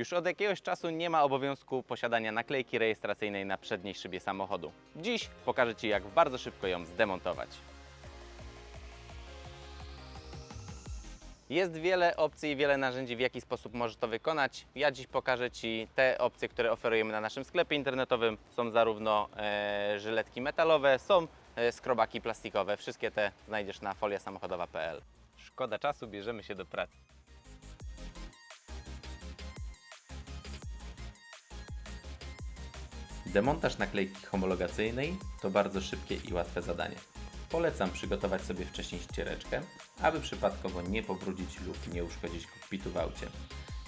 Już od jakiegoś czasu nie ma obowiązku posiadania naklejki rejestracyjnej na przedniej szybie samochodu. Dziś pokażę Ci, jak bardzo szybko ją zdemontować. Jest wiele opcji i wiele narzędzi, w jaki sposób możesz to wykonać. Ja dziś pokażę Ci te opcje, które oferujemy na naszym sklepie internetowym. Są zarówno e, żyletki metalowe, są e, skrobaki plastikowe. Wszystkie te znajdziesz na foliasamochodowa.pl. Szkoda czasu, bierzemy się do pracy. Demontaż naklejki homologacyjnej to bardzo szybkie i łatwe zadanie. Polecam przygotować sobie wcześniej ściereczkę, aby przypadkowo nie pobrudzić lub nie uszkodzić kokpitu w aucie.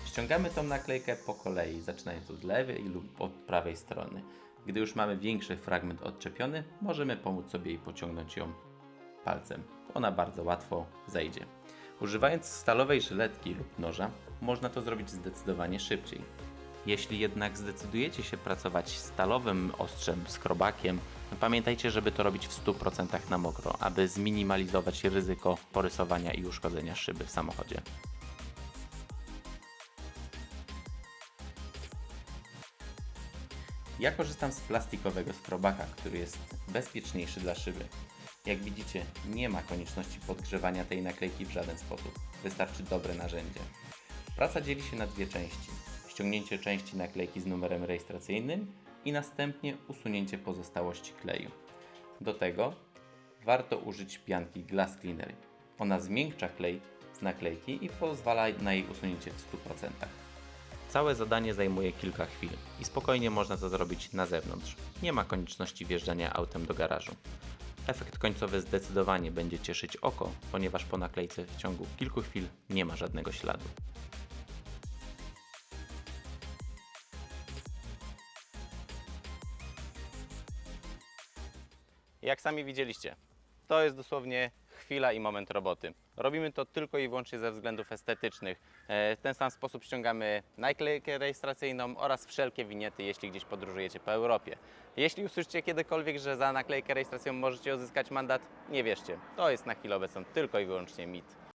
Ściągamy tą naklejkę po kolei, zaczynając od lewej lub od prawej strony. Gdy już mamy większy fragment odczepiony, możemy pomóc sobie i pociągnąć ją palcem. Ona bardzo łatwo zejdzie. Używając stalowej żyletki lub noża, można to zrobić zdecydowanie szybciej. Jeśli jednak zdecydujecie się pracować stalowym ostrzem, skrobakiem, pamiętajcie, żeby to robić w 100% na mokro, aby zminimalizować ryzyko porysowania i uszkodzenia szyby w samochodzie. Ja korzystam z plastikowego skrobaka, który jest bezpieczniejszy dla szyby. Jak widzicie, nie ma konieczności podgrzewania tej naklejki w żaden sposób. Wystarczy dobre narzędzie. Praca dzieli się na dwie części. Ściągnięcie części naklejki z numerem rejestracyjnym i następnie usunięcie pozostałości kleju. Do tego warto użyć pianki Glass Cleaner. Ona zmiękcza klej z naklejki i pozwala na jej usunięcie w 100%. Całe zadanie zajmuje kilka chwil i spokojnie można to zrobić na zewnątrz. Nie ma konieczności wjeżdżania autem do garażu. Efekt końcowy zdecydowanie będzie cieszyć oko, ponieważ po naklejce w ciągu kilku chwil nie ma żadnego śladu. Jak sami widzieliście, to jest dosłownie chwila i moment roboty. Robimy to tylko i wyłącznie ze względów estetycznych. E, W ten sam sposób ściągamy naklejkę rejestracyjną oraz wszelkie winiety, jeśli gdzieś podróżujecie po Europie. Jeśli usłyszycie kiedykolwiek, że za naklejkę rejestracyjną możecie uzyskać mandat, nie wierzcie. To jest na chwilę obecną tylko i wyłącznie mit.